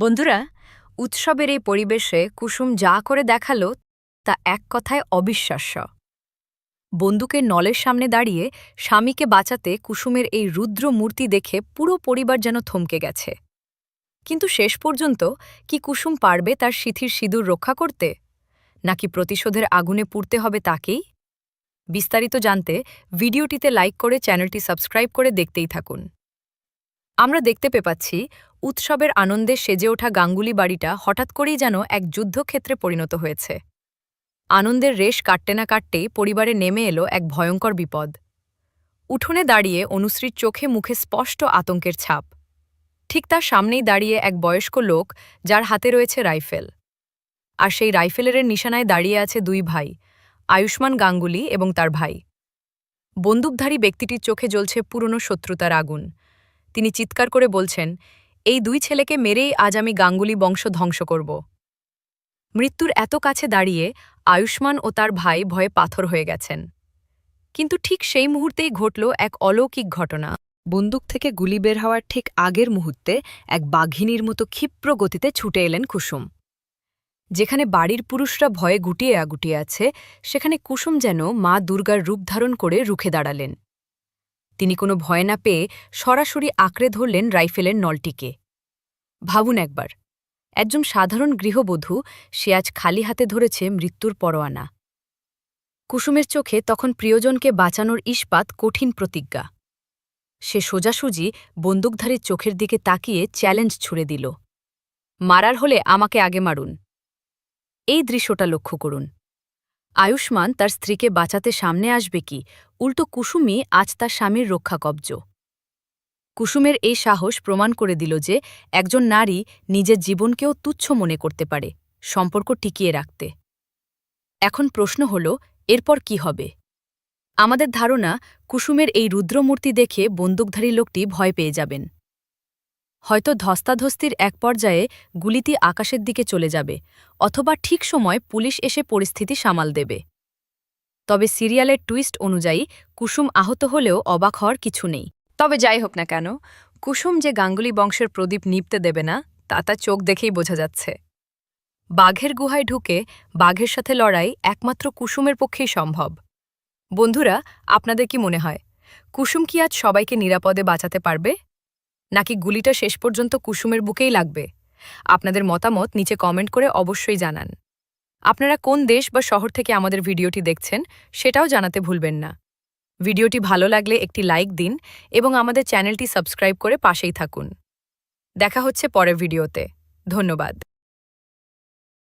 বন্ধুরা, উৎসবের এই পরিবেশে কুসুম যা করে দেখাল তা এক কথায় অবিশ্বাস্য। বন্দুকের নলের সামনে দাঁড়িয়ে স্বামীকে বাঁচাতে কুসুমের এই রুদ্র মূর্তি দেখে পুরো পরিবার যেন থমকে গেছে। কিন্তু শেষ পর্যন্ত কি কুসুম পারবে তার সিথির সিঁদুর রক্ষা করতে? নাকি প্রতিশোধের আগুনে পুড়তে হবে তাকেই? বিস্তারিত জানতে ভিডিওটিতে লাইক করে চ্যানেলটি সাবস্ক্রাইব করে দেখতেই থাকুন। আমরা দেখতে পেপাচ্ছি উৎসবের আনন্দে সেজে ওঠা গাঙ্গুলি বাড়িটা হঠাৎ করেই যেন এক যুদ্ধক্ষেত্রে পরিণত হয়েছে। আনন্দের রেশ কাটতে না কাটতেই পরিবারে নেমে এলো এক ভয়ঙ্কর বিপদ। উঠোনে দাঁড়িয়ে অনুশ্রীর চোখে মুখে স্পষ্ট আতঙ্কের ছাপ। ঠিক তার সামনেই দাঁড়িয়ে এক বয়স্ক লোক যার হাতে রয়েছে রাইফেল। আর সেই রাইফেলের নিশানায় দাঁড়িয়ে আছে দুই ভাই, আয়ুষ্মান গাঙ্গুলি এবং তার ভাই। বন্দুকধারী ব্যক্তিটির চোখে জ্বলছে পুরনো শত্রুতার আগুন। তিনি চিৎকার করে বলছেন, এই দুই ছেলেকে মেরেই আজ আমি গাঙ্গুলি বংশ ধ্বংস করব। মৃত্যুর এত কাছে দাঁড়িয়ে আয়ুষ্মান ও তার ভাই ভয়ে পাথর হয়ে গেছেন। কিন্তু ঠিক সেই মুহূর্তেই ঘটল এক অলৌকিক ঘটনা। বন্দুক থেকে গুলি বের হওয়ার ঠিক আগের মুহূর্তে এক বাঘিনীর মতো ক্ষিপ্র গতিতে ছুটে এলেন কুসুম। যেখানে বাড়ির পুরুষরা ভয়ে গুটিয়ে আগুটিয়ে আছে, সেখানে কুসুম যেন মা দুর্গার রূপ ধারণ করে রুখে দাঁড়ালেন। তিনি কোনো ভয় না পেয়ে সরাসরি আঁকড়ে ধরলেন রাইফেলের নলটিকে। ভাবুন একবার, একজন সাধারণ গৃহবধূ সে আজ খালি হাতে ধরেছে মৃত্যুর পরোয়ানা। কুসুমের চোখে তখন প্রিয়জনকে বাঁচানোর ইস্পাত কঠিন প্রতিজ্ঞা। সে সোজাসুজি বন্দুকধারীর চোখের দিকে তাকিয়ে চ্যালেঞ্জ ছুড়ে দিল। মারার হলে আমাকে আগে মারুন। এই দৃশ্যটা লক্ষ্য করুন। আয়ুষ্মান তার স্ত্রীকে বাঁচাতে সামনে আসবে কি? উল্টো কুসুমই আজ তার স্বামীর রক্ষা কবজ কুসুমের এই সাহস প্রমাণ করে দিল যে একজন নারী নিজের জীবনকেও তুচ্ছ মনে করতে পারে, সম্পর্ক টিকিয়ে রাখতে। এখন প্রশ্ন হল, এরপর কি হবে? আমাদের ধারণা, কুসুমের এই রুদ্রমূর্তি দেখে বন্দুকধারী লোকটি ভয় পেয়ে যাবেন। হয়তো ধস্তাধস্তির এক পর্যায়ে গুলিটি আকাশের দিকে চলে যাবে, অথবা ঠিক সময় পুলিশ এসে পরিস্থিতি সামাল দেবে। তবে সিরিয়ালের টুইস্ট অনুযায়ী, কুসুম আহত হলেও অবাক হওয়ার কিছু নেই। তবে যাই হোক না কেন, কুসুম যে গাঙ্গুলি বংশের প্রদীপ নিপতে দেবে না, তা তার চোখ দেখেই বোঝা যাচ্ছে। বাঘের গুহায় ঢুকে বাঘের সাথে লড়াই একমাত্র কুসুমের পক্ষেই সম্ভব। বন্ধুরা, আপনাদের কি মনে হয়? কুসুম কি আজ সবাইকে নিরাপদে বাঁচাতে পারবে? নাকি গুলিটা শেষ পর্যন্ত কুসুমের বুকেই লাগবে? আপনাদের মতামত নিচে কমেন্ট করে অবশ্যই জানান। আপনারা কোন দেশ বা শহর থেকে আমাদের ভিডিওটি দেখছেন সেটাও জানাতে ভুলবেন না। ভিডিওটি ভালো লাগলে একটি লাইক দিন এবং আমাদের চ্যানেলটি সাবস্ক্রাইব করে পাশেই থাকুন। দেখা হচ্ছে পরের ভিডিওতে। ধন্যবাদ।